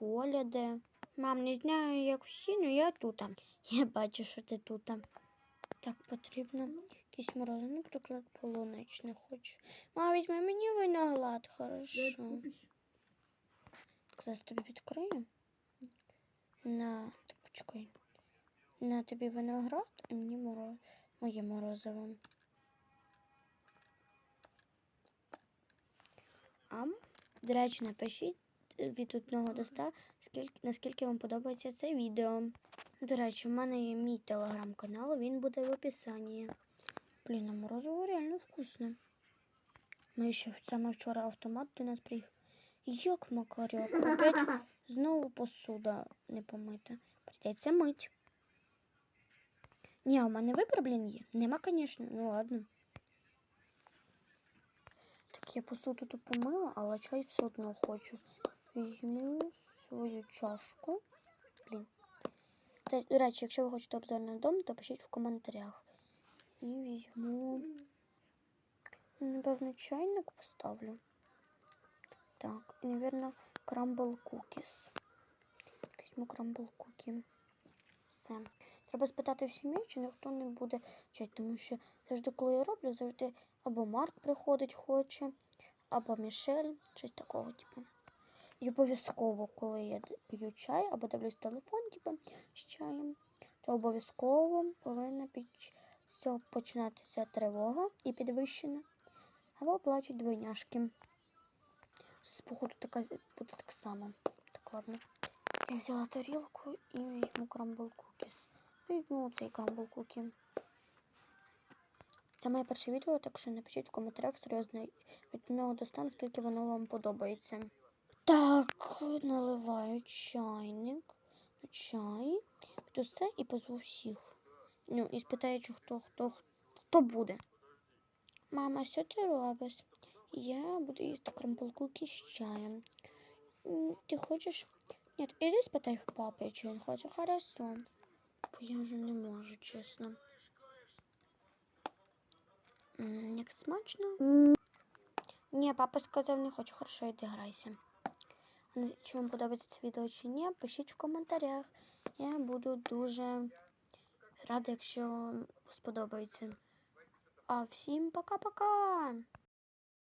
Коля де. Мам, не знаю, як всі, але я тут. Я бачу, що ти тут. Так, потрібно якийсь мороз, наприклад, полуничне хочу. Мам, візьми мені виноград, хорошо. Так, зараз тобі відкрию. На, так, почекай. На тобі виноград, і мені мороз, моє морозиво. Ам. До речі, напишіть від 1 до 100, скільки, наскільки вам подобається це відео. До речі, у мене є мій телеграм-канал, він буде в описанні. Блін, а морозиво реально вкусне. Ми ще саме вчора автомат до нас приїхав. Як макаряк, опять знову посуда не помита. Прийдеться мить. Ні, у мене вибір, блін, є. Нема, звісно, ну ладно. Так, я посуду тут помила, але чай все одно хочу. Візьму свою чашку. Блін. До речі, якщо ви хочете обзор на дом, то пишіть в коментарях. І візьму. Напевно, чайник поставлю. Так, і, напевно, крамбл кукіс. Візьму крамбл кукі. Все. Треба спитати в сім'ї, чи ніхто не буде чай, тому що завжди, коли я роблю, завжди або Марк приходить, хоче, або Мішель, щось такого, типу. І обов'язково, коли я п'ю чай або дивлюсь телефон, типу, з чаєм, то обов'язково повинна під цього починатися тривога і підвищена, або плачуть двойняшки. З походу така буде так само. Так, ладно. Я взяла тарілку і візьму крамбл кукіс. Візьму цей крамбл кукі. Це моє перше відео, так що напишіть в коментарях серйозно від 1 до 100, скільки воно вам подобається. Так, наливаю чайник, чай, піду все і позву всіх. Ну, і спитаю, чи хто, хто, хто буде. Мама, що ти робиш? Я буду їсти крампулкуки з чаєм. Ти хочеш? Ні, іди спитай папи, чи він хоче. Хорошо. Бо я вже не можу, чесно. Як смачно? Ні, папа сказав, не хочу. Хорошо, йди грайся. Чи вам подобається це відео чи ні, пишіть в коментарях. Я буду дуже рада, якщо сподобається. А всім пока-пока!